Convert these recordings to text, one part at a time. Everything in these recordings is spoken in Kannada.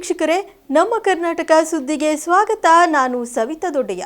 ವೀಕ್ಷಕರೇ, ನಮ್ಮ ಕರ್ನಾಟಕ ಸುದ್ದಿಗೆ ಸ್ವಾಗತ. ನಾನು ಸವಿತಾ ದೊಡ್ಡಯ್ಯ.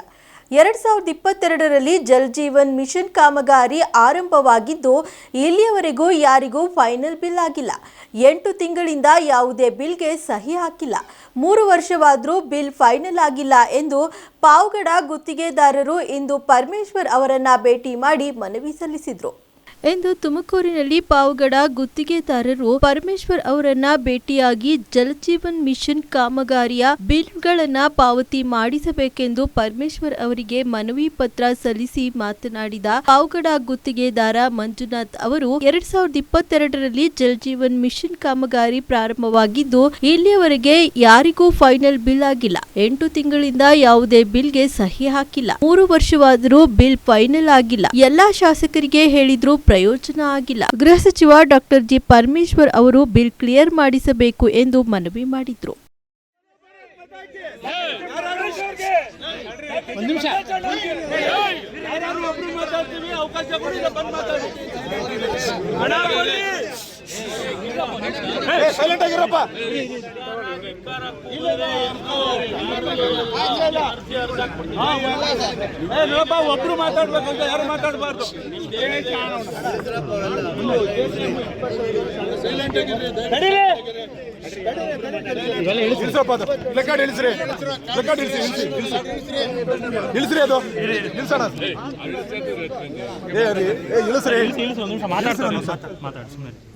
ಎರಡ್ ಸಾವಿರದ ಇಪ್ಪತ್ತೆರಡರಲ್ಲಿ ಜಲ್ ಜೀವನ್ ಮಿಷನ್ ಕಾಮಗಾರಿ ಆರಂಭವಾಗಿದ್ದು, ಇಲ್ಲಿಯವರೆಗೂ ಯಾರಿಗೂ ಫೈನಲ್ ಬಿಲ್ ಆಗಿಲ್ಲ. ಎಂಟು ತಿಂಗಳಿಂದ ಯಾವುದೇ ಬಿಲ್ಗೆ ಸಹಿ ಹಾಕಿಲ್ಲ. ಮೂರು ವರ್ಷವಾದರೂ ಬಿಲ್ ಫೈನಲ್ ಆಗಿಲ್ಲ ಎಂದು ಪಾವಗಡ ಗುತ್ತಿಗೆದಾರರು ಇಂದು ಪರಮೇಶ್ವರ್ ಅವರನ್ನು ಭೇಟಿ ಮಾಡಿ ಮನವಿ ಸಲ್ಲಿಸಿದರು. ಎಂದು ತುಮಕೂರಿನಲ್ಲಿ ಪಾವಗಡ ಗುತ್ತಿಗೆದಾರರು ಪರಮೇಶ್ವರ್ ಅವರನ್ನ ಭೇಟಿಯಾಗಿ ಜಲಜೀವನ್ ಮಿಷನ್ ಕಾಮಗಾರಿಯ ಬಿಲ್ಗಳನ್ನ ಪಾವತಿ ಮಾಡಿಸಬೇಕೆಂದು ಪರಮೇಶ್ವರ್ ಅವರಿಗೆ ಮನವಿ ಪತ್ರ ಸಲ್ಲಿಸಿ ಮಾತನಾಡಿದ ಪಾವಗಡ ಗುತ್ತಿಗೆದಾರ ಮಂಜುನಾಥ್ ಅವರು, ಎರಡ್ ಸಾವಿರದ ಇಪ್ಪತ್ತೆರಡರಲ್ಲಿ ಜಲಜೀವನ್ ಮಿಷನ್ ಕಾಮಗಾರಿ ಪ್ರಾರಂಭವಾಗಿದ್ದು, ಇಲ್ಲಿಯವರೆಗೆ ಯಾರಿಗೂ ಫೈನಲ್ ಬಿಲ್ ಆಗಿಲ್ಲ. ಎಂಟು ತಿಂಗಳಿಂದ ಯಾವುದೇ ಬಿಲ್ಗೆ ಸಹಿ ಹಾಕಿಲ್ಲ. ಮೂರು ವರ್ಷವಾದರೂ ಬಿಲ್ ಫೈನಲ್ ಆಗಿಲ್ಲ. ಎಲ್ಲಾ ಶಾಸಕರಿಗೆ ಹೇಳಿದ್ರು ಪ್ರಯೋಜನ ಆಗಿಲ್ಲ. ಗೃಹ ಸಚಿವ ಡಾಕ್ಟರ್ ಜಿ ಪರಮೇಶ್ವರ್ ಅವರು ಬಿಲ್ ಕ್ಲಿಯರ್ ಮಾಡಿಸಬೇಕು ಎಂದು ಮನವಿ ಮಾಡಿದ್ರು. ಅವಕಾಶ ಸೈಲೆಂಟ್ ಆಗಿರಪ್ಪ. ನೋಡಪ್ಪ, ಒಬ್ರು ಮಾತಾಡ್ಬೇಕಂತ, ಯಾರು ಮಾತಾಡಬಾರ್ದು. ಇಳಿಸ್ರಪ್ಪ ಅದು. ಲೆಕ್ಕಾಡ್ ಇಳಿಸ್ರಿ ಇಳಿಸ್ರಿ ಇಳಿಸಿ ಇಳಿಸಿ ಇಳಿಸಿ ಇಳಿಸ್ರಿ ಅದು. ನಿಮಿಷ ಏ, ರೀ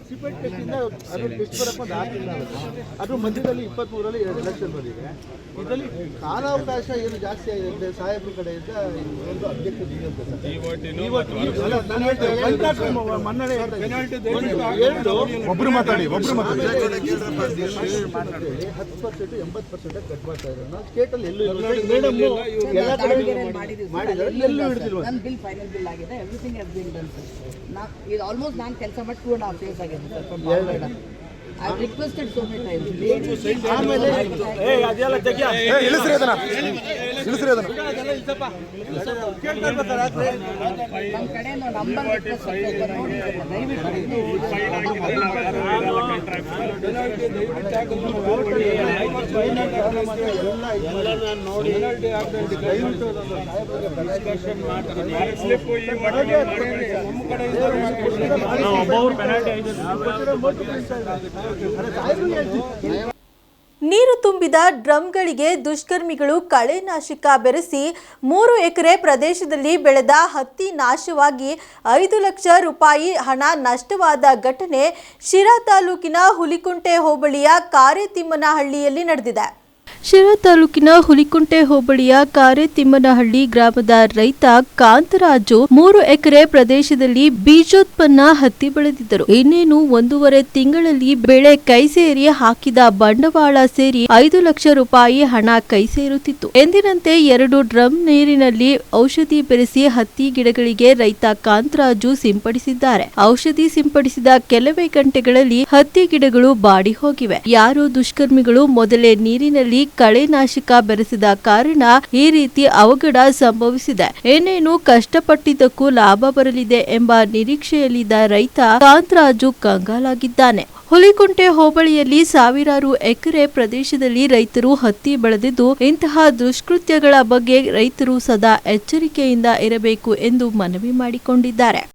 ಏ ಇಳಿಸ್ರಿ ಅದು ಮಧ್ಯದಲ್ಲಿ ಇಪ್ಪತ್ತ್ಮೂರಲ್ಲಿ ಎರಡು ಎಲೆಕ್ಷನ್ ಬಂದಿದೆ. ಇದರಲ್ಲಿ ಕಾಲಾವಕಾಶ ಏನು ಜಾಸ್ತಿ ಆಗಿದೆ ಸಾಹೇಬ್ರ ಕಡೆಯಿಂದ ಒಂದು ಒಬ್ರು ಮಾತಾಡಿ ಒಬ್ರು ಮಾತಾಡಿ. ಹತ್ತು ಪರ್ಸೆಂಟ್ ಎಂಬತ್ತು ಪರ್ಸೆಂಟ್ ಕಟ್ ಮಾಡ್ತಾ ಇದ್ದಾರೆ. ನಾವು ಸ್ಟೇಟಲ್ಲಿ ಎಲ್ಲೂ ಮೇಡಮ್ ಎಲ್ಲ ಕಡೆ ಮಾಡಿದ್ದಾರೆ ಎಲ್ಲೂ ಹಿಡಿದಿಲ್ವ ನನ್ನ ಬಿಲ್ ಫೈನಲ್ ಬಿಲ್ ಆಗಿದೆ. ಎವ್ರಿಥಿಂಗ್ ಹ್ಯಾಸ್ ಬಿನ್ ಡನ್ ನಾ ಇದು ಆಲ್ಮೋಸ್ಟ್ ನಾನು ಕೆಲಸ ಮಾಡಿ ಟೂ ಅಂಡ್ ಹಾಫ್ ಡೇಸ್ ಆಗಿದೆ. Sir from Pavagada I requested so many times ladies ಆಮೇಲೆ ಏ ಅದೆಲ್ಲ ತೆಗಿಯ? ಏ ಇಳಿಸ್ರಿ ಅದನ್ನ. ಇಳಿಸ್ರಿ ಅದನ್ನ. ನಮ್ಮ ಕಡೆಯಿಂದ ನಂಬರ್ ರಿಕ್ವೆಸ್ಟ್ ನೋಡಿದ್ದಲ್ಲ ದಯವಿಟ್ಟು ನೀರು ತುಂಬಿದ ಡ್ರಮ್ಗಳಿಗೆ ದುಷ್ಕರ್ಮಿಗಳು ಕಳೆನಾಶಕ ಬೆರೆಸಿ ಮೂರು ಎಕರೆ ಪ್ರದೇಶದಲ್ಲಿ ಬೆಳೆದ ಹತ್ತಿ ನಾಶವಾಗಿ ಐದು ಲಕ್ಷ ರೂಪಾಯಿ ಹಣ ನಷ್ಟವಾದ ಘಟನೆ ಶಿರಾ ತಾಲೂಕಿನ ಹುಲಿಕುಂಟೆ ಹೋಬಳಿಯ ಕಾರೆತಿಮ್ಮನಹಳ್ಳಿಯಲ್ಲಿ ನಡೆದಿದೆ. ಶಿರಾ ತಾಲೂಕಿನ ಹುಲಿಕುಂಟೆ ಹೋಬಳಿಯ ಕಾರೆತಿಮ್ಮನಹಳ್ಳಿ ಗ್ರಾಮದ ರೈತ ಕಾಂತರಾಜು ಮೂರು ಎಕರೆ ಪ್ರದೇಶದಲ್ಲಿ ಬೀಜೋತ್ಪನ್ನ ಹತ್ತಿ ಬೆಳೆದಿದ್ದರು. ಇನ್ನೇನು ಒಂದೂವರೆ ತಿಂಗಳಲ್ಲಿ ಬೆಳೆ ಕೈ ಸೇರಿ ಹಾಕಿದ ಬಂಡವಾಳ ಸೇರಿ ಐದು ಲಕ್ಷ ರೂಪಾಯಿ ಹಣ ಕೈ ಸೇರುತ್ತಿತ್ತು ಎಂದಿನಂತೆ ಎರಡು ಡ್ರಮ್ ನೀರಿನಲ್ಲಿ ಔಷಧಿ ಬೆರೆಸಿ ಹತ್ತಿ ಗಿಡಗಳಿಗೆ ರೈತ ಕಾಂತರಾಜು ಸಿಂಪಡಿಸಿದ್ದಾರೆ. ಔಷಧಿ ಸಿಂಪಡಿಸಿದ ಕೆಲವೇ ಗಂಟೆಗಳಲ್ಲಿ ಹತ್ತಿ ಗಿಡಗಳು ಬಾಡಿ ಹೋಗಿವೆ. ಯಾರು ದುಷ್ಕರ್ಮಿಗಳು ಮೊದಲೇ ನೀರಿನಲ್ಲಿ ಕಳೆನಾಶಕ ಬೆರೆಸಿದ ಕಾರಣ ಈ ರೀತಿ ಅವಘಡ ಸಂಭವಿಸಿದೆ. ಏನೇನು ಕಷ್ಟಪಟ್ಟಿದ್ದಕ್ಕೂ ಲಾಭ ಬರಲಿದೆ ಎಂಬ ನಿರೀಕ್ಷೆಯಲ್ಲಿದ್ದ ರೈತ ಕಾಂತರಾಜು ಕಂಗಾಲಾಗಿದ್ದಾನೆ. ಹುಲಿಕುಂಟೆ ಹೋಬಳಿಯಲ್ಲಿ ಸಾವಿರಾರು ಎಕರೆ ಪ್ರದೇಶದಲ್ಲಿ ರೈತರು ಹತ್ತಿ ಬೆಳೆದಿದ್ದು ಇಂತಹ ದುಷ್ಕೃತ್ಯಗಳ ಬಗ್ಗೆ ರೈತರು ಸದಾ ಎಚ್ಚರಿಕೆಯಿಂದ ಇರಬೇಕು ಎಂದು ಮನವಿ ಮಾಡಿಕೊಂಡಿದ್ದಾರೆ.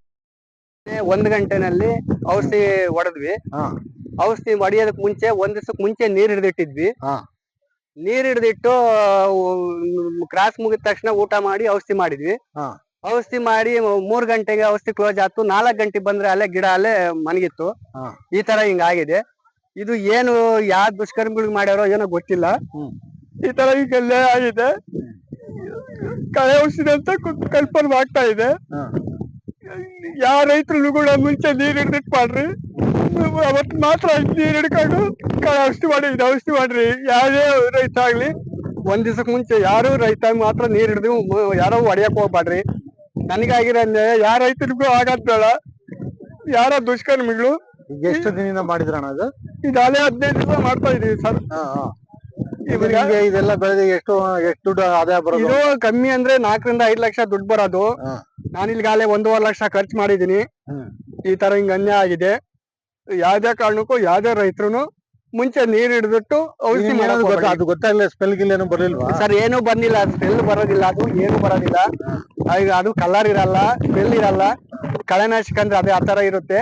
ಒಂದು ಗಂಟೆನಲ್ಲಿ ಔಷಧಿ ಹೊಡೆದ್ವಿ. ಹಾ. ಔಷಧಿ ಹೊಡೆಯೋದಕ್ಕೆ ಮುಂಚೆ ಒಂದ್ ದಿವಸಕ್ಕೆ ಮುಂಚೆ ನೀರ್ ಹಿಡಿದಿಟ್ಟಿದ್ವಿ. ಹಾ. ನೀರ್ ಹಿಡಿದಿಟ್ಟು ಕ್ರಾಸ್ ಮುಗಿದ ತಕ್ಷಣ ಊಟ ಮಾಡಿ ಔಷಧಿ ಮಾಡಿದ್ವಿ. ಔಷಧಿ ಮಾಡಿ ಮೂರ್ ಗಂಟೆಗೆ ಔಷಧಿ ಕ್ಲೋಸ್ ಆಯ್ತು. ನಾಲ್ಕ್ ಗಂಟೆ ಬಂದ್ರೆ ಅಲ್ಲೇ ಗಿಡ ಅಲ್ಲೇ ಮನಗಿತ್ತು. ಈ ತರ ಹಿಂಗಾಗಿದೆ ಇದು ಏನು ಯಾವ ದುಷ್ಕರ್ಮಿಗಳಿಗೆ ಮಾಡ್ಯಾರೋ ಏನೋ ಗೊತ್ತಿಲ್ಲ. ಈ ತರ ಈಗಲ್ಲೇ ಆಗಿದೆ. ಕಳೆ ಔಷಧಿ ಅಂತ ಕಲ್ಪನೆ ಮಾಡ್ತಾ ಇದೆ. ಯಾವ ರೈತರು ಕೂಡ ಮುಂಚೆ ನೀರ್ ಹಿಡ್ದಿಟ್ ಮಾಡ್ರಿ. ಅವತ್ ಮಾತ್ರ ನೀರ್ ಹಿಡ್ಕೊಂಡು ಕ- ಔಷಧಿ ಮಾಡಿ ಇದು ಔಷಧಿ ಮಾಡ್ರಿ. ಯಾವುದೇ ರೈತ ಆಗ್ಲಿ ಒಂದ್ ದಿವಸಕ್ ಮುಂಚೆ ಯಾರು ರೈತ ಮಾತ್ರ ನೀರ್ ಹಿಡಿದು ಯಾರೋ ಹೊಡಿಯಕ್ ಹೋಗ್ಬಾಡ್ರಿ ನನಗಾಗಿರೋ ಅನ್ಯಾಯ. ಯಾವ ರೈತರಿಗೂ ಆಗದ್ ಬೇಡ. ಯಾರ ದುಷ್ಕರ್ಮಿಗಳು. ಈಗ ಎಷ್ಟು ದಿನದಿಂದ ಮಾಡಿದ್ರಣ ಅದು ಇದು? ಅಲ್ಲೇ ಹದಿನೈದು ದಿವಸ ಮಾಡ್ತಾ ಇದೀವಿ ಸರ್. ಹಾ ಹಾ. ಈಗ ನಿಮ್ಗೆ ಇದೆಲ್ಲ ಬೆಳೆದು ಎಷ್ಟು ಎಷ್ಟು ದುಡ್ಡು ಆದಾಯ ಬರೋದು? ಇದು ಕಮ್ಮಿ ಅಂದ್ರೆ ನಾಲ್ಕರಿಂದ ಐದ್ ಲಕ್ಷ ದುಡ್ಡು ಬರೋದು. ಹಾ. ನಾನು ಇಲ್ಲಿಗಾಲೆ ಒಂದೂವರೆ ಲಕ್ಷ ಖರ್ಚು ಮಾಡಿದೀನಿ ಹ್ಮ್. ಈ ತರ ಹಿಂಗ ಅನ್ಯಾಯ ಆಗಿದೆ. ಯಾವ್ದೇ ಕಾರಣಕ್ಕೂ ಯಾವ್ದೇ ರೈತರು ಮುಂಚೆ ನೀರ್ ಹಿಡಿದಿಟ್ಟು ಔಷಧಿ ಮಾಡೋದು ಅದು ಗೊತ್ತಾಗ್ಲಿಲ್ಲ ಸ್ಮೆಲ್ ಗಿಲ್ ಏನು ಬರಲಿಲ್ವಾ? ಸರ್ ಏನು ಬಂದಿಲ್ಲ. ಸ್ಮೆಲ್ ಬರೋದಿಲ್ಲ ಅದು ಏನು ಬರೋದಿಲ್ಲ. ಈಗ ಅದು ಕಲರ್ ಇರಲ್ಲ ಸ್ಮೆಲ್ ಇರಲ್ಲ. ಕಳೆನಾಶಕ ಅಂದ್ರೆ ಅದೇ ಆತರ ಇರುತ್ತೆ.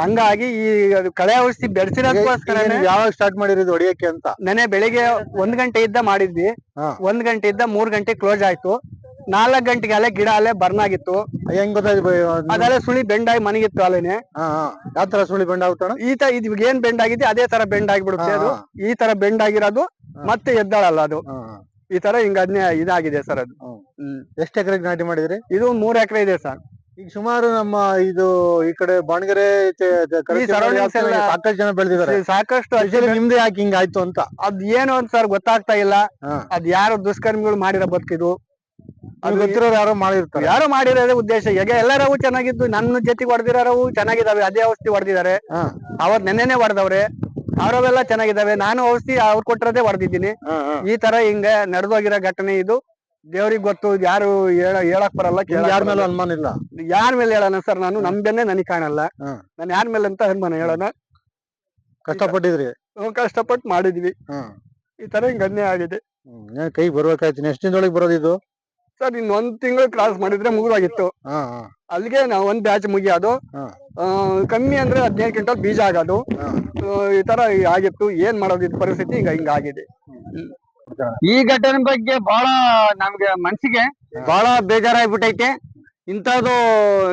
ಹಂಗಾಗಿ ಈ ಅದು ಕಳೆ ಔಷಧಿ ಬೆಳೆಸಿರೋದಕ್ಕೋಸ್ಕರ ಯಾವಾಗ ಸ್ಟಾರ್ಟ್ ಮಾಡಿರೋದು ಹೊಡಿಯಕ್ಕೆ ಅಂತ? ನೆನೆ ಬೆಳಿಗ್ಗೆ ಒಂದ್ ಗಂಟೆ ಇದ್ದ ಮಾಡಿದ್ವಿ. ಒಂದ್ ಗಂಟೆ ಇದ್ದ ಮೂರ್ ಗಂಟೆ ಕ್ಲೋಸ್ ಆಯ್ತು. ನಾಲ್ಕ್ ಗಂಟೆಗೆ ಅಲ್ಲೇ ಗಿಡ ಅಲ್ಲೇ ಬರ್ನ್ ಆಗಿತ್ತು ಹೆಂಗ್ ಗೊತ್ತಾಯ್ತು ಬೈ- ಅದಲ್ಲೇ ಸುಳಿ ಬೆಂಡಾಗಿ ಮನೆಗಿತ್ತು ಅಲ್ಲೇನೆ ಹಾ ಹಾ. ಯಾವ ತರ ಸುಳಿ ಬೆಂಡ್ ಆಗುತ್ತಾನ ಈ ತರ ಇದು ಏನ್ ಬೆಂಡ್ ಆಗಿದೆ ಅದೇ ತರ ಬೆಂಡ್ ಆಗಿಬಿಡುತ್ತೆ ಅದು. ಹಾ, ಈ ತರ ಬೆಂಡ್ ಆಗಿರೋದು ಮತ್ತೆ ಎದ್ದಾಳಲ್ಲ ಅದು. ಹಾ ಹಾ. ಈ ತರ ಹಿಂಗ ಅದ್ನೇ ಇದಾಗಿದೆ ಸರ್ ಅದು. ಹ್ಮ್. ಹ್ಮ್. ಎಷ್ಟ್ ಎಕರೆಗೆ ನಾಟಿ ಮಾಡಿದ್ರಿ? ಇದು ಮೂರ್ ಎಕರೆ ಇದೆ ಸರ್. ಈಗ ಸುಮಾರು ನಮ್ಮ ಇದು ಈ ಕಡೆ ಬಾಣಗೆರೆ ಚೆ- ಚೆ- ಕರಚೇರಿ surroundings ವ್ಯಾಪ್ತಿಯಲ್ಲಿ ಎಲ್ಲ- ಸಾಕಷ್ಟು ಜನ ಬೆಳೆದಿದ್ದಾರೆ. ಸಾಕಷ್ಟು Especially ನಿಮ್ದೇ ಯಾಕೆ ಹಿಂಗ್ ಆಯ್ತು ಅಂತ? ಅದ್ ಏನು ಅಂತ ಸರ್ ಗೊತ್ತಾಗ್ತಾ ಇಲ್ಲ. ಹಾ. ಅದ್ ಯಾರು ದುಷ್ಕರ್ಮಿಗಳು ಮಾಡಿರೋ ಬದುಕಿದು. ಗೊತ್ತಿರೋರು ಯಾರೋ ಮಾಡಿರ್ತಾರೆ. ಯಾರು ಮಾಡಿರೋದೇ ಉದ್ದೇಶ. ಈಗ ಎಲ್ಲರವು ಚೆನ್ನಾಗಿದ್ದು ನನ್ನ ಜೊತೆಗೆ ಹೊಡೆದಿರೋವು ಚೆನ್ನಾಗಿದಾವೆ ಅದೇ ಔಷಧಿ ಹೊಡೆದಿದ್ದಾರೆ. ಅವ್ರ ನೆನ್ನೆನೆ ಹೊಡೆದವ್ರೆ. ಅವರವೆಲ್ಲ ಚೆನ್ನಾಗಿದಾವೆ ನಾನು ಔಷಧಿ ಅವ್ರು ಕೊಟ್ಟಿರೋದೇ ಹೊಡೆದಿದ್ದೀನಿ. ಈ ತರ ಹಿಂಗ ನಡೆದೋಗಿರೋ ಘಟನೆ ಇದು. ದೇವ್ರಿಗೆ ಗೊತ್ತು ಯಾರು ಹೇಳ ಹೇಳಕ್ ಬರಲ್ಲ ಯಾರ ಮೇಲೆ ಅನುಮಾನ ಇಲ್ಲ? ಯಾರ ಮೇಲೆ ಹೇಳೋಣ ಸರ್ ನಾನು? ನಂಬೇನೆ ನನಗೆ ಕಾಣಲ್ಲ. ನಾನು ಯಾರ ಮೇಲೆ ಅಂತ ಅನುಮಾನ ಹೇಳೋಣ. ಕಷ್ಟಪಟ್ಟಿದ್ರಿ? ಕಷ್ಟಪಟ್ಟು ಮಾಡಿದ್ವಿ. ಈ ತರ ಹಿಂಗ್ ಅನ್ಯಾಯ ಆಗಿದೆ. ಕೈ ಬರ್ಬೇಕಾಯ್ತು ನೆಕ್ಸ್ಟ್ ದಿನದೊಳಗೆ ಬರೋದು ಇದು? ಸರ್ ಇನ್ ಒಂದ್ ತಿಂಗಳು ಕ್ರಾಸ್ ಮಾಡಿದ್ರೆ ಮುಗುವಾಗಿತ್ತು ಹಾ ಹಾ. ಅಲ್ಲಿಗೆ ನಾವು ಒಂದ್ ಬ್ಯಾಚ್ ಮುಗಿಯೋದು. ಆ, ಕಮ್ಮಿ ಅಂದ್ರೆ ಹದಿನೈದು ಕ್ವಿಂಟಲ್ ಬೀಜ ಆಗೋದು. ಆ, ಈ ತರ ಆಗಿತ್ತು. ಏನ್ ಮಾಡೋದು ಇದು ಪರಿಸ್ಥಿತಿ? ಈಗ ಹಿಂಗ ಆಗಿದೆ. ಈ ಘಟನೆ ಬಗ್ಗೆ ಬಹಳ ನಮ್ಗೆ ಮನ್ಸಿಗೆ ಬಹಳ ಬೇಜಾರಾಗ್ಬಿಟ್ಟೈತೆ. ಇಂಥದ್ದು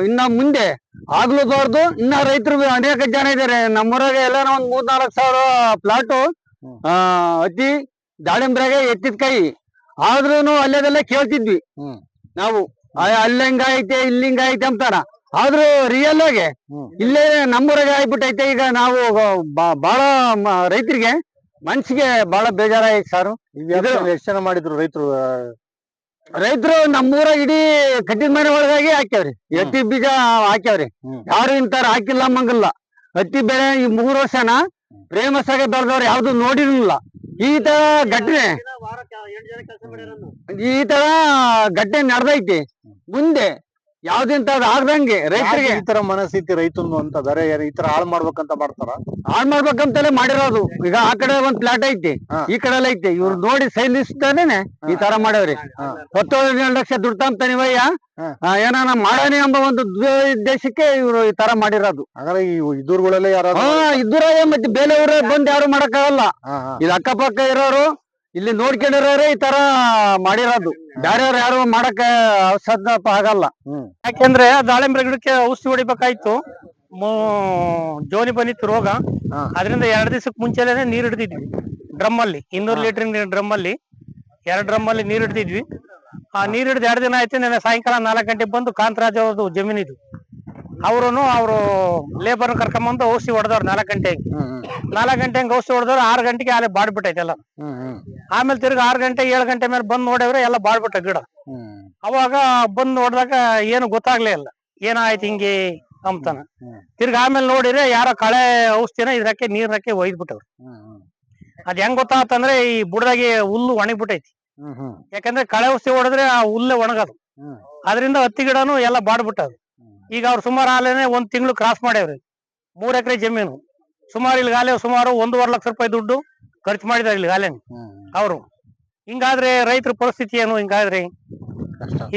ಇನ್ನ ಮುಂದೆ ಆಗ್ಲೂಬಾರ್ದು ಇನ್ನ ರೈತರು ಅನೇಕ ಜನ ಇದಾರೆ. ನಮ್ಮೂರಾಗ ಎಲ್ಲ ಒಂದ್ ಮೂರ್ನಾಲ್ಕು ಸಾವಿರ ಪ್ಲಾಟು ಆ ಅತಿ ದಾಳಿಂಬ್ರಾಗೆ ಎತ್ತಿದ ಕೈ. ಆದ್ರೂನು ಅಲ್ಲೇದಲ್ಲೇ ಕೇಳ್ತಿದ್ವಿ. ನಾವು ನಾವು ಆ- ಅಲ್ಲಂಗೈತೆ ಇಲ್ಲಿಂಗೈತೆ ಅಂತಾರ. ಆದ್ರೂ ರಿಯಲ್ ಆಗಿ. ಇಲ್ಲೇ ನಮ್ಮೂರಾಗ ಆಗ್ಬಿಟ್ಟೈತೆ ಈಗ ನಾವು ಬಹಳ ರೈತರಿಗೆ ಮನ್ಸಿಗೆ ಬಹಳ ಬೇಜಾರಾಯ್ತು ಸಾರು. ಎಷ್ಟು ಜನ ಮಾಡಿದ್ರು ರೈತರು ರೈತರು ನಮ್ಮೂರ ಇಡೀ ಕಟ್ಟಿದ ಮನೆ ಒಳಗಾಗಿ ಹಾಕ್ಯಾವ್ರಿ. ಹತ್ತಿ ಬೀಜ ಹಾಕ್ಯಾವ್ರಿ. ಯಾರು ಇಂತಾರ ಹಾಕಿಲ್ಲ ಮಂಗಲ್ಲ. ಹತ್ತಿ ಬೆಳೆ ಈ ಮೂರು ವರ್ಷನ ಪ್ರೇಮಸಾಗ ಬೆಳೆದವ್ರು ಯಾವ್ದು ನೋಡಿರ್ಲಿಲ್ಲ. ಈ ತರ ಘಟನೆ ಈ ತರ ಘಟನೆ ನಡೆದೈತಿ. ಮುಂದೆ ಯಾವ್ದಿಂತದ್ ಆಗ್ದಂಗೆ ರೈತರಿಗೆ. ಈ ತರ ಮನಸ್ಥಿತಿ ರೈತಂದು ಅಂತ ಬೇರೆ ಈ ತರ ಹಾಳು ಮಾಡ್ಬೇಕಂತ ಮಾಡ್ತಾರ? ಹಾಳ್ ಮಾಡ್ಬೇಕಂತಲೇ ಮಾಡಿರೋದು. ಈಗ ಆ ಕಡೆ ಒಂದ್ ಪ್ಲಾಟ್ ಐತಿ ಈ ಕಡೆ ಐತಿ. ಇವ್ರು ನೋಡಿ ಸೈಲಿಸ್ತಾನೇನೆ ಈ ತರ ಮಾಡವ್ರಿ. ಹಾ. ಹತ್ತೊಂದು ಲಕ್ಷ ದುಡ್ಡು ನೀವಯ್ಯ. ಏನಾನ ಮಾಡೋಣ ಎಂಬ ಒಂದು ಉದ್ದೇಶಕ್ಕೆ ಇವ್ರು ಈ ತರ ಮಾಡಿರೋದು. ಹಾಗಾದ್ರೆ ಈ ಇದೂರುಗಳಲ್ಲೇ ಯಾರಾದ್ರೂ ಹಾ ಇದ್ದೂರಾಗೆ ಮತ್ತೆ ಬೇರೆ ಊರ ಬಂದ್ ಯಾರು ಮಾಡಕ್ಕಾಗಲ್ಲ. ಇದು ಅಕ್ಕಪಕ್ಕ ಇರೋರು ಇಲ್ಲಿ ನೋಡ್ಕೊಂಡಿರೋರೇ ಈ ತರ ಮಾಡಿರೋದು. ಬೇರೆಯವ್ರು ಯಾರು ಮಾಡಕ್ ಔಷಧ ಆಗಲ್ಲ. ಯಾಕೆಂದ್ರೆ ದಾಳಿಂಬೆ ಗಿಡಕ್ಕೆ ಔಷಧಿ ಹೊಡಿಬೇಕಾಯ್ತು. ಜೋನಿ ಬಂದಿತ್ತು ರೋಗ. ಅದರಿಂದ ಎರಡ್ ದಿವಸಕ್ಕೆ ಮುಂಚೆನೆ ನೀರ್ ಹಿಡ್ದಿದ್ವಿ. ಡ್ರಮ್ ಅಲ್ಲಿ ಇನ್ನೂರು ಲೀಟರ್ ಡ್ರಮ್ ಅಲ್ಲಿ ಎರಡ್ ಡ್ರಮ್ ಅಲ್ಲಿ ನೀರ್ ಹಿಡ್ದಿದ್ವಿ. ಆ ನೀರ್ ಹಿಡ್ದು ಎರಡ್ ದಿನ ಆಯ್ತು ನಿನ್ನೆ ಸಾಯಂಕಾಲ ನಾಲ್ಕು ಗಂಟೆಗೆ ಬಂದು ಕಾಂತರಾಜ್ ಅವ್ರದ್ದು ಜಮೀನಿದು. ಅವರುನು ಅವರು ಲೇಬರ್ ಕರ್ಕೊಂಬಂದು ಔಷಧಿ ಹೊಡೆದವ್ರು ನಾಲ್ಕು ಗಂಟೆಗೆ. ನಾಲ್ಕು ಗಂಟೆ ಹಂಗೆ ಔಷಧಿ ಹೊಡೆದವ್ರು ಆರು ಗಂಟೆಗೆ ಅಲ್ಲಿ ಬಾಡ್ಬಿಟ್ಟೈತೆ ಎಲ್ಲ. ಆಮೇಲೆ ತಿರ್ಗಿ ಆರು ಗಂಟೆ ಏಳು ಗಂಟೆ ಮೇಲೆ ಬಂದ್ ನೋಡಿದ್ರೆ ಎಲ್ಲ ಬಾಡ್ಬಿಟ್ಟ ಗಿಡ. ಅವಾಗ ಬಂದ್ ನೋಡಿದಾಗ ಏನು ಗೊತ್ತಾಗ್ಲೇ ಇಲ್ಲ. ಏನಾಯ್ತು ಹಿಂಗೆ ಅಂತಾನ. ತಿರ್ಗಿ ಆಮೇಲೆ ನೋಡಿದ್ರೆ ಯಾರೋ ಕಳೆ ಔಷಧಿನ ಇದ್ರಕ್ಕೆ ಹಾಕಿ ಒಯ್ದ್ಬಿಟ್ಟವ್ರು. ಹ್ಮ್ ಹ್ಮ್. ಅದ್ ಹೆಂಗ್ ಗೊತ್ತಾತಂದ್ರೆ ಈ ಬುಡದಾಗೆ ಹುಲ್ಲು ಒಣಗ್ಬಿಟ್ಟೈತಿ. ಯಾಕಂದ್ರೆ ಕಳೆ ಔಷಧಿ ಹೊಡೆದ್ರೆ ಆ ಹುಲ್ಲೇ ಒಣಗದು. ಅದರಿಂದ ಹತ್ತಿ ಗಿಡನು ಎಲ್ಲ ಬಾಡ್ಬಿಟ್ಟದು. ಈಗ ಅವ್ರು ಸುಮಾರು ಆಲೇನೆ ಒಂದ್ ತಿಂಗಳು ಕ್ರಾಸ್ ಮಾಡ್ಯಾವ್ರಿ. ಮೂರ್ ಎಕರೆ ಜಮೀನು. ಸುಮಾರು ಇಲ್ಲಿ ಸುಮಾರು ಒಂದೂವರೆ ಲಕ್ಷ ರೂಪಾಯಿ ದುಡ್ಡು ಖರ್ಚು ಮಾಡಿದಾರೆ ಇಲ್ಲಿ ಗಾಲೆ ಅವರು. ಹಿಂಗಾದ್ರೆ ರೈತರ ಪರಿಸ್ಥಿತಿ ಏನು ಹಿಂಗಾದ್ರೆ?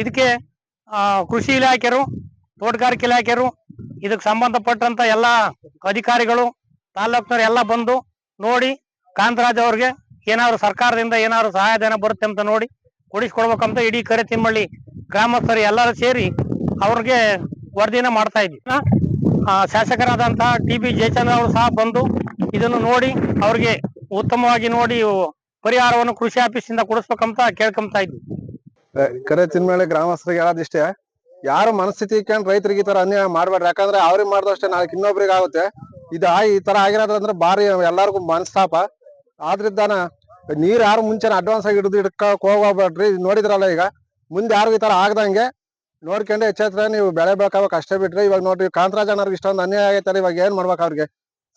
ಇದಕ್ಕೆ ಆ, ಕೃಷಿ ಇಲಾಖೆರು ತೋಟಗಾರಿಕೆ ಇಲಾಖೆರು ಇದಕ್ಕೆ ಸಂಬಂಧಪಟ್ಟಂತ ಎಲ್ಲಾ ಅಧಿಕಾರಿಗಳು ತಾಲ್ಲೂಕ್ನವ್ರು ಎಲ್ಲ ಬಂದು ನೋಡಿ ಕಾಂತರಾಜ್ ಅವ್ರಿಗೆ ಏನಾದ್ರು ಸರ್ಕಾರದಿಂದ ಏನಾದ್ರು ಸಹಾಯಧನ ಬರುತ್ತೆ ಅಂತ ನೋಡಿ ಕೊಡಿಸ್ಕೊಡ್ಬೇಕಂತ ಇಡೀ ಕರೆ ತಿಮ್ಮಳ್ಳಿ ಗ್ರಾಮಸ್ಥರು ಎಲ್ಲರೂ ಸೇರಿ ಅವ್ರಿಗೆ ವರದಿನ ಮಾಡ್ತಾ ಇದ್ವಿ. ಶಾಸಕರಾದಂತಹ ಟಿ ಬಿ ಜಯಚಂದ್ರ ಅವರು ಸಹ ಬಂದು ಇದನ್ನು ನೋಡಿ ಅವ್ರಿಗೆ ಉತ್ತಮವಾಗಿ ನೋಡಿ ಪರಿಹಾರವನ್ನು ಕೃಷಿ ಆಫೀಸಿಂದ ಕೊಡಿಸ್ಬೇಕಂತ ಕೇಳ್ಕೊಂತ ಇದ್ವಿ. ಕರೆ ತಿನ್ಮೇಲೆ ಗ್ರಾಮಸ್ಥರಿಗೆ ಹೇಳೋದಿಷ್ಟೇ, ಯಾರು ಮನಸ್ಥಿತಿ ಇಕ್ಕೊಂಡು ರೈತರಿಗೆ ಈ ತರ ಅನ್ಯಾಯ ಮಾಡ್ಬೇಡ್ರಿ. ಯಾಕಂದ್ರೆ ಅವ್ರಿಗೆ ಮಾಡಿದಷ್ಟೇ ನಾಳೆ ಇನ್ನೊಬ್ರಿಗೆ ಆಗುತ್ತೆ. ಇದು ಈ ತರ ಆಗಿರೋದ್ರಂದ್ರೆ ಬಾರಿ ಎಲ್ಲಾರ್ಗು ಮನಸ್ತಾಪ. ಆದ್ರಿಂದಾನ ನೀರ್ ಯಾರು ಮುಂಚೆನೆ ಅಡ್ವಾನ್ಸ್ ಆಗಿ ಹಿಡಿದು ಹಿಡ್ಕೋಕ್ ಹೋಗ್ಬೇಡ್ರಿ. ನೋಡಿದ್ರಲ್ಲ ಈಗ, ಮುಂದೆ ಯಾರು ಈ ತರ ಆಗದಂಗೆ ನೋಡ್ಕೊಂಡು ಎಚ್ಚೆತ್ರ ನೀವು ಬೆಳೆ ಬೆಳ್ಕೋಬೇಕು ಅಷ್ಟೇ ಬಿಟ್ರೆ ಇವಾಗ ನೋಡ್ರಿ ಕಾಂತರಾಜ್ ಅನ್ನೋರ್ಗೆ ಇಷ್ಟೊಂದು ಅನ್ಯಾಯ ಆಗೈತಲ್ಲ ಇವಾಗ ಏನ್ ಮಾಡ್ಬೇಕು ಅವ್ರಿಗೆ?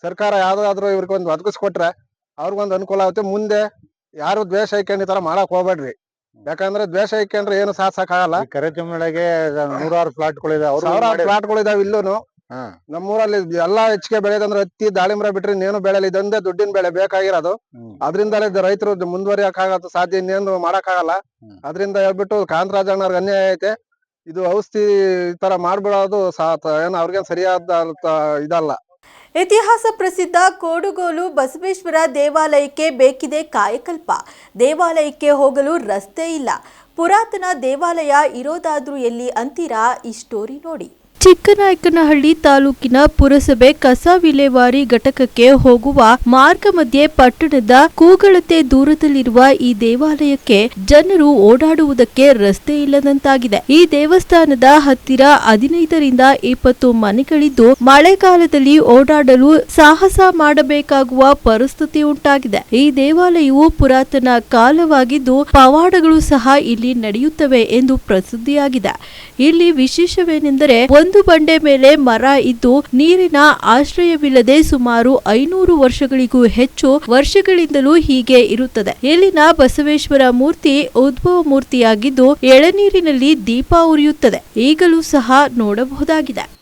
ಸರ್ಕಾರ ಯಾವ್ದಾದ್ರು ಇವ್ರಿಗೆ ಒಂದು ಒದಗಿಸ್ಕೊಟ್ರೆ ಅವ್ರಿಗೊಂದು ಅನುಕೂಲ ಆಗುತ್ತೆ. ಮುಂದೆ ಯಾರು ದ್ವೇಷ ಇಟ್ಕೊಂಡು ಈ ತರ ಮಾಡಕ್ ಹೋಗ್ಬೇಡ್ರಿ. ಯಾಕಂದ್ರೆ ದ್ವೇಷ ಇಕ್ಕೊಂಡ್ರೆ ಏನು ಸಾಧಸಕ್ ಆಗಲ್ಲ ಈ ಕರೆ ತಿಮ್ಮಳೆಗೆ ನೂರಾರು ಅವ್ರು ಸಾವಿರಾರು ಪ್ಲಾಟ್ಗಳು ಇದಾವೆ ಇಲ್ಲೂನು. ನಮ್ಮೂರಲ್ಲಿ ಎಲ್ಲಾ ಹೆಚ್ಚಿಗೆ ಬೆಳೆದಂದ್ರೆ ಹತ್ತಿ ದಾಳಿಂಬ್ರ ಬಿಟ್ರೆ ಇನ್ನೇನು ಬೆಳೆಯಲ್ಲ. ಇದೊಂದೇ ದುಡ್ಡಿನ ಬೆಳೆ ಬೇಕಾಗಿರೋದು. ಅದ್ರಿಂದಲೇ ರೈತರು ಮುಂದುವರಿಯಕ್ ಆಗತ್ತ ಸಾಧ್ಯ ಇನ್ನೇನು ಮಾಡಕ್ ಆಗಲ್ಲ. ಅದ್ರಿಂದ ಹೇಳ್ಬಿಟ್ಟು ಕಾಂತರಾಜ ಅಣ್ಣವ್ರಿಗೆ ಅನ್ಯಾಯ ಐತೆ. ಇದು ಔಷಧಿ ತರ ಮಾಡ್ಬಿಡೋದು ಸಾತ ಏನು ಅವ್ರಿಗೇನ್ ಸರಿಯಾದ ಇದಲ್ಲ. ಇತಿಹಾಸ ಪ್ರಸಿದ್ಧ ಕೋಡುಗೋಲು ಬಸವೇಶ್ವರ ದೇವಾಲಯಕ್ಕೆ ಬೇಕಿದೆ ಕಾಯಕಲ್ಪ. ದೇವಾಲಯಕ್ಕೆ ಹೋಗಲು ರಸ್ತೆ ಇಲ್ಲ. ಪುರಾತನ ದೇವಾಲಯ ಇರೋದಾದ್ರೂ ಎಲ್ಲಿ ಅಂತೀರಾ? ಈ ಸ್ಟೋರಿ ನೋಡಿ. ಚಿಕ್ಕನಾಯಕನಹಳ್ಳಿ ತಾಲೂಕಿನ ಪುರಸಭೆ ಕಸ ವಿಲೇವಾರಿ ಘಟಕಕ್ಕೆ ಹೋಗುವ ಮಾರ್ಗ ಮಧ್ಯೆ ಪಟ್ಟಣದ ಕೂಗಳತೆ ದೂರದಲ್ಲಿರುವ ಈ ದೇವಾಲಯಕ್ಕೆ ಜನರು ಓಡಾಡುವುದಕ್ಕೆ ರಸ್ತೆ ಇಲ್ಲದಂತಾಗಿದೆ. ಈ ದೇವಸ್ಥಾನದ ಹತ್ತಿರ ಹದಿನೈದರಿಂದ ಇಪ್ಪತ್ತು ಮನೆಗಳಿದ್ದು ಮಳೆಗಾಲದಲ್ಲಿ ಓಡಾಡಲು ಸಾಹಸ ಮಾಡಬೇಕಾಗುವ ಪರಿಸ್ಥಿತಿ ಉಂಟಾಗಿದೆ. ಈ ದೇವಾಲಯವು ಪುರಾತನ ಕಾಲವಾಗಿದ್ದು ಪವಾಡಗಳು ಸಹ ಇಲ್ಲಿ ನಡೆಯುತ್ತವೆ ಎಂದು ಪ್ರಸಿದ್ಧಿಯಾಗಿದೆ. ಇಲ್ಲಿ ವಿಶೇಷವೇನೆಂದರೆ ಬಂಡೆ ಮೇಲೆ ಮರ ಇದ್ದು ನೀರಿನ ಆಶ್ರಯವಿಲ್ಲದೆ ಸುಮಾರು ಐನೂರು ವರ್ಷಗಳಿಗೂ ಹೆಚ್ಚು ವರ್ಷಗಳಿಂದಲೂ ಹೀಗೆ ಇರುತ್ತದೆ. ಇಲ್ಲಿನ ಬಸವೇಶ್ವರ ಮೂರ್ತಿ ಉದ್ಭವ ಮೂರ್ತಿಯಾಗಿದ್ದು ಎಳನೀರಿನಲ್ಲಿ ದೀಪ ಉರಿಯುತ್ತದೆ. ಈಗಲೂ ಸಹ ನೋಡಬಹುದಾಗಿದೆ.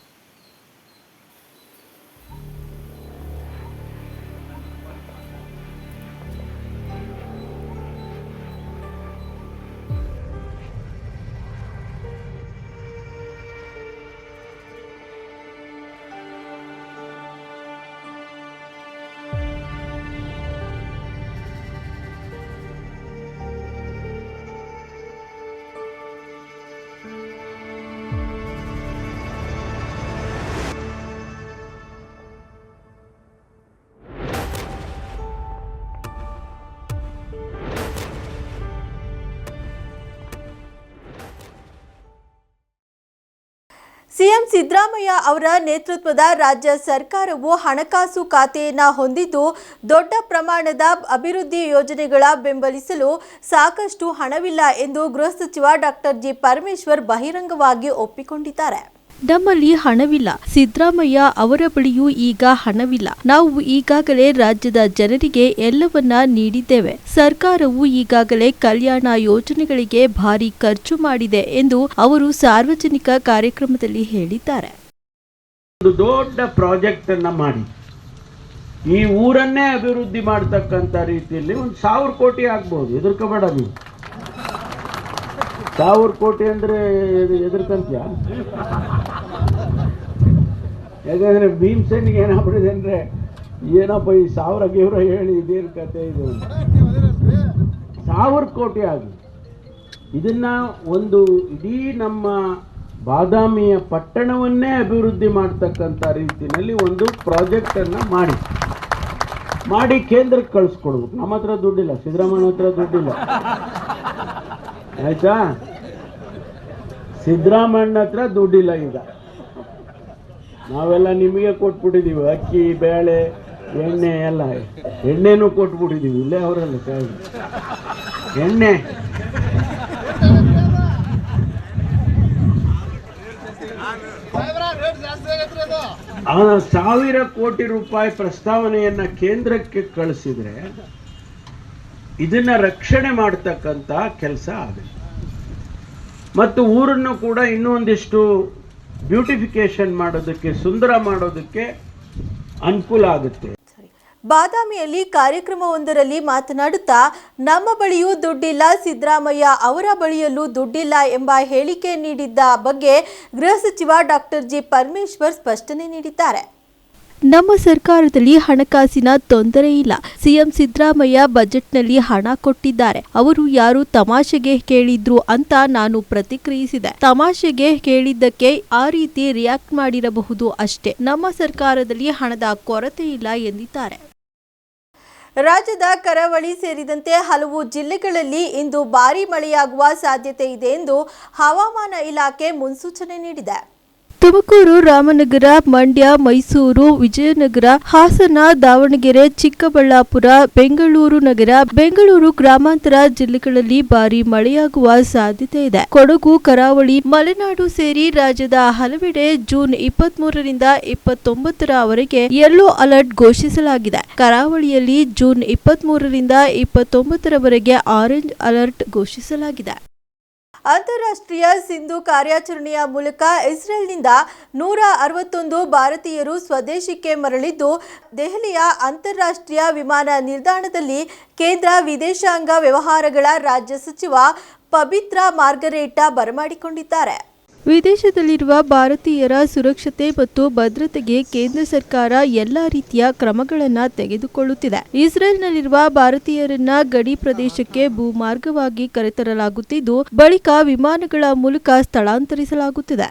ಸಿದ್ದರಾಮಯ್ಯ ಅವರ ನೇತೃತ್ವದ ರಾಜ್ಯ ಸರ್ಕಾರವು ಹಣಕಾಸು ಖಾತೆಯನ್ನು ಹೊಂದಿದ್ದು ದೊಡ್ಡ ಪ್ರಮಾಣದ ಅಭಿವೃದ್ಧಿ ಯೋಜನೆಗಳ ಬೆಂಬಲಿಸಲು ಸಾಕಷ್ಟು ಹಣವಿಲ್ಲ ಎಂದು ಗೃಹ ಸಚಿವ ಡಾಕ್ಟರ್ ಜಿ ಪರಮೇಶ್ವರ್ ಬಹಿರಂಗವಾಗಿ ಒಪ್ಪಿಕೊಂಡಿದ್ದಾರೆ. ನಮ್ಮಲ್ಲಿ ಹಣವಿಲ್ಲ. ಸಿದ್ದರಾಮಯ್ಯ ಅವರ ಬಳಿಯೂ ಈಗ ಹಣವಿಲ್ಲ. ನಾವು ಈಗಾಗಲೇ ರಾಜ್ಯದ ಜನರಿಗೆ ಎಲ್ಲವನ್ನ ನೀಡಿದ್ದೇವೆ. ಸರ್ಕಾರವು ಈಗಾಗಲೇ ಕಲ್ಯಾಣ ಯೋಜನೆಗಳಿಗೆ ಭಾರಿ ಖರ್ಚು ಮಾಡಿದೆ ಎಂದು ಅವರು ಸಾರ್ವಜನಿಕ ಕಾರ್ಯಕ್ರಮದಲ್ಲಿ ಹೇಳಿದ್ದಾರೆ. ದೊಡ್ಡ ಪ್ರಾಜೆಕ್ಟ್ ಅನ್ನ ಮಾಡಿ. ಈ ಊರನ್ನೇ ಅಭಿವೃದ್ಧಿ ಮಾಡತಕ್ಕಂತ ರೀತಿಯಲ್ಲಿ ಒಂದು ಸಾವಿರ ಕೋಟಿ ಆಗ್ಬೋದು. ಎದುರ್ಕೋಬೇಡ ನೀವು. ಸಾವಿರ ಕೋಟಿ ಅಂದ್ರೆ ಎದುರ್ಕಂತೀಯ ಯಾಕಂದ್ರೆ ಭೀಮಸೇನಿಗೆ ಏನಾಗ್ಬಿಡಿದೆ ಅಂದ್ರೆ, ಏನಪ್ಪ ಈ ಸಾವಿರ ಗೀವ್ರ ಹೇಳಿ ಇದೇನು ಕತೆ ಇದು? ಸಾವಿರ ಕೋಟಿ ಆಗಿ ಇದನ್ನ ಒಂದು ಇಡೀ ನಮ್ಮ ಬಾದಾಮಿಯ ಪಟ್ಟಣವನ್ನೇ ಅಭಿವೃದ್ಧಿ ಮಾಡ್ತಕ್ಕಂಥ ರೀತಿಯಲ್ಲಿ ಒಂದು ಪ್ರಾಜೆಕ್ಟ್ ಅನ್ನ ಮಾಡಿ. ಮಾಡಿ ಕೇಂದ್ರಕ್ಕೆ ಕಳಿಸ್ಕೊಡ್ಬೇಕು. ನಮ್ಮ ಹತ್ರ ದುಡ್ಡಿಲ್ಲ. ಸಿದ್ದರಾಮಯ್ಯ ಹತ್ರ ದುಡ್ಡಿಲ್ಲ. ಆಯ್ತಾ? ಸಿದ್ದರಾಮಣ್ಣ ಹತ್ರ ದುಡ್ಡಿಲ್ಲ ಈಗ. ನಾವೆಲ್ಲ ನಿಮಗೆ ಕೊಟ್ಬಿಟ್ಟಿದ್ದೀವಿ ಅಕ್ಕಿ, ಬೇಳೆ, ಎಣ್ಣೆ ಎಲ್ಲ. ಎಣ್ಣೆನೂ ಕೊಟ್ಬಿಟ್ಟಿದ್ದೀವಿ ಇಲ್ಲೇ ಅವರಲ್ಲ ಕೇಳಿ ಎಣ್ಣೆ. ಸಾವಿರ ಕೋಟಿ ರೂಪಾಯಿ ಪ್ರಸ್ತಾವನೆಯನ್ನ ಕೇಂದ್ರಕ್ಕೆ ಕಳಿಸಿದ್ರೆ ಇದನ್ನ ರಕ್ಷಣೆ ಮಾಡ್ತಕ್ಕಂಥ ಕೆಲಸ ಆಗುತ್ತೆ ಮತ್ತು ಊರನ್ನು ಕೂಡ ಇನ್ನೂ ಒಂದಿಷ್ಟು ಬ್ಯೂಟಿಫಿಕೇಶನ್ ಮಾಡೋದಕ್ಕೆ, ಸುಂದರ ಮಾಡೋದಕ್ಕೆ ಅನುಕೂಲ ಆಗುತ್ತೆ. ಬಾದಾಮಿಯಲ್ಲಿ ಕಾರ್ಯಕ್ರಮವೊಂದರಲ್ಲಿ ಮಾತನಾಡುತ್ತಾ, ನಮ್ಮ ಬಳಿಯೂ ದುಡ್ಡಿಲ್ಲ, ಸಿದ್ದರಾಮಯ್ಯ ಅವರ ಬಳಿಯಲ್ಲೂ ದುಡ್ಡಿಲ್ಲ ಎಂಬ ಹೇಳಿಕೆ ನೀಡಿದ್ದ ಬಗ್ಗೆ ಗೃಹ ಸಚಿವ ಡಾಕ್ಟರ್ ಜಿ ಪರಮೇಶ್ವರ್ ಸ್ಪಷ್ಟನೆ ನೀಡಿದ್ದಾರೆ. ನಮ್ಮ ಸರ್ಕಾರದಲ್ಲಿ ಹಣಕಾಸಿನ ತೊಂದರೆ ಇಲ್ಲ. ಸಿಎಂ ಸಿದ್ದರಾಮಯ್ಯ ಬಜೆಟ್ನಲ್ಲಿ ಹಣ ಕೊಟ್ಟಿದ್ದಾರೆ. ಅವರು ಯಾರು ತಮಾಷೆಗೆ ಕೇಳಿದ್ರು ಅಂತ ನಾನು ಪ್ರತಿಕ್ರಿಯಿಸಿದೆ. ತಮಾಷೆಗೆ ಕೇಳಿದ್ದಕ್ಕೆ ಆ ರೀತಿ ರಿಯಾಕ್ಟ್ ಮಾಡಿರಬಹುದು ಅಷ್ಟೇ. ನಮ್ಮ ಸರ್ಕಾರದಲ್ಲಿ ಹಣದ ಕೊರತೆ ಇಲ್ಲ ಎಂದಿದ್ದಾರೆ. ರಾಜ್ಯದ ಕರಾವಳಿ ಸೇರಿದಂತೆ ಹಲವು ಜಿಲ್ಲೆಗಳಲ್ಲಿ ಇಂದು ಭಾರೀ ಮಳೆಯಾಗುವ ಸಾಧ್ಯತೆ ಇದೆ ಎಂದು ಹವಾಮಾನ ಇಲಾಖೆ ಮುನ್ಸೂಚನೆ ನೀಡಿದೆ. ತುಮಕೂರು, ರಾಮನಗರ, ಮಂಡ್ಯ, ಮೈಸೂರು, ವಿಜಯನಗರ, ಹಾಸನ, ದಾವಣಗೆರೆ, ಚಿಕ್ಕಬಳ್ಳಾಪುರ, ಬೆಂಗಳೂರು ನಗರ, ಬೆಂಗಳೂರು ಗ್ರಾಮಾಂತರ ಜಿಲ್ಲೆಗಳಲ್ಲಿ ಭಾರಿ ಮಳೆಯಾಗುವ ಸಾಧ್ಯತೆ ಇದೆ. ಕೊಡಗು, ಕರಾವಳಿ, ಮಲೆನಾಡು ಸೇರಿ ರಾಜ್ಯದ ಹಲವೆಡೆ ಜೂನ್ ಇಪ್ಪತ್ತ್ ಮೂರರಿಂದ ಇಪ್ಪತ್ತೊಂಬತ್ತರವರೆಗೆ ಯೆಲ್ಲೋ ಅಲರ್ಟ್ ಘೋಷಿಸಲಾಗಿದೆ. ಕರಾವಳಿಯಲ್ಲಿ ಜೂನ್ ಇಪ್ಪತ್ತ್ ಮೂರರಿಂದ ಇಪ್ಪತ್ತೊಂಬತ್ತರವರೆಗೆ ಆರೆಂಜ್ ಅಲರ್ಟ್ ಘೋಷಿಸಲಾಗಿದೆ. ಅಂತಾರಾಷ್ಟ್ರೀಯ ಸಿಂಧು ಕಾರ್ಯಾಚರಣೆಯ ಮೂಲಕ ಇಸ್ರೇಲ್ನಿಂದ ನೂರ ಅರವತ್ತೊಂದು ಭಾರತೀಯರು ಸ್ವದೇಶಕ್ಕೆ ಮರಳಿದ್ದು, ದೆಹಲಿಯ ಅಂತಾರಾಷ್ಟ್ರೀಯ ವಿಮಾನ ನಿಲ್ದಾಣದಲ್ಲಿ ಕೇಂದ್ರ ವಿದೇಶಾಂಗ ವ್ಯವಹಾರಗಳ ರಾಜ್ಯ ಸಚಿವ ಪವಿತ್ರ ಮಾರ್ಗರೇಟಾ ಬರಮಾಡಿಕೊಂಡಿದ್ದಾರೆ. ವಿದೇಶದಲ್ಲಿರುವ ಭಾರತೀಯರ ಸುರಕ್ಷತೆ ಮತ್ತು ಭದ್ರತೆಗೆ ಕೇಂದ್ರ ಸರ್ಕಾರ ಎಲ್ಲ ರೀತಿಯ ಕ್ರಮಗಳನ್ನು ತೆಗೆದುಕೊಳ್ಳುತ್ತಿದೆ. ಇಸ್ರೇಲ್ನಲ್ಲಿರುವ ಭಾರತೀಯರನ್ನ ಗಡಿ ಪ್ರದೇಶಕ್ಕೆ ಭೂಮಾರ್ಗವಾಗಿ ಕರೆತರಲಾಗುತ್ತಿದ್ದು, ಬಳಿಕ ವಿಮಾನಗಳ ಮೂಲಕ ಸ್ಥಳಾಂತರಿಸಲಾಗುತ್ತಿದೆ.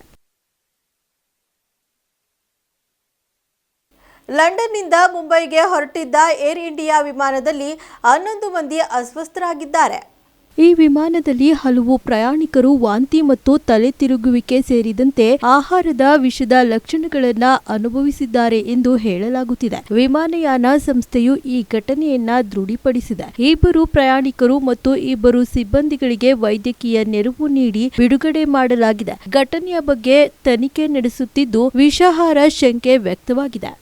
ಲಂಡನ್ನಿಂದ ಮುಂಬೈಗೆ ಹೊರಟಿದ್ದ ಏರ್ ಇಂಡಿಯಾ ವಿಮಾನದಲ್ಲಿ ಹನ್ನೊಂದು ಮಂದಿ ಅಸ್ವಸ್ಥರಾಗಿದ್ದಾರೆ. ಈ ವಿಮಾನದಲ್ಲಿ ಹಲವು ಪ್ರಯಾಣಿಕರು ವಾಂತಿ ಮತ್ತು ತಲೆ ತಿರುಗುವಿಕೆ ಸೇರಿದಂತೆ ಆಹಾರದ ವಿಷದ ಲಕ್ಷಣಗಳನ್ನ ಅನುಭವಿಸಿದ್ದಾರೆ ಎಂದು ಹೇಳಲಾಗುತ್ತಿದೆ. ವಿಮಾನಯಾನ ಸಂಸ್ಥೆಯು ಈ ಘಟನೆಯನ್ನ ದೃಢಪಡಿಸಿದೆ ಇಬ್ಬರು ಪ್ರಯಾಣಿಕರು ಮತ್ತು ಇಬ್ಬರು ಸಿಬ್ಬಂದಿಗಳಿಗೆ ವೈದ್ಯಕೀಯ ನೆರವು ನೀಡಿ ಬಿಡುಗಡೆ ಮಾಡಲಾಗಿದೆ. ಘಟನೆಯ ಬಗ್ಗೆ ತನಿಖೆ ನಡೆಸುತ್ತಿದ್ದು ವಿಷಾಹಾರ ಶಂಕೆ ವ್ಯಕ್ತವಾಗಿದೆ.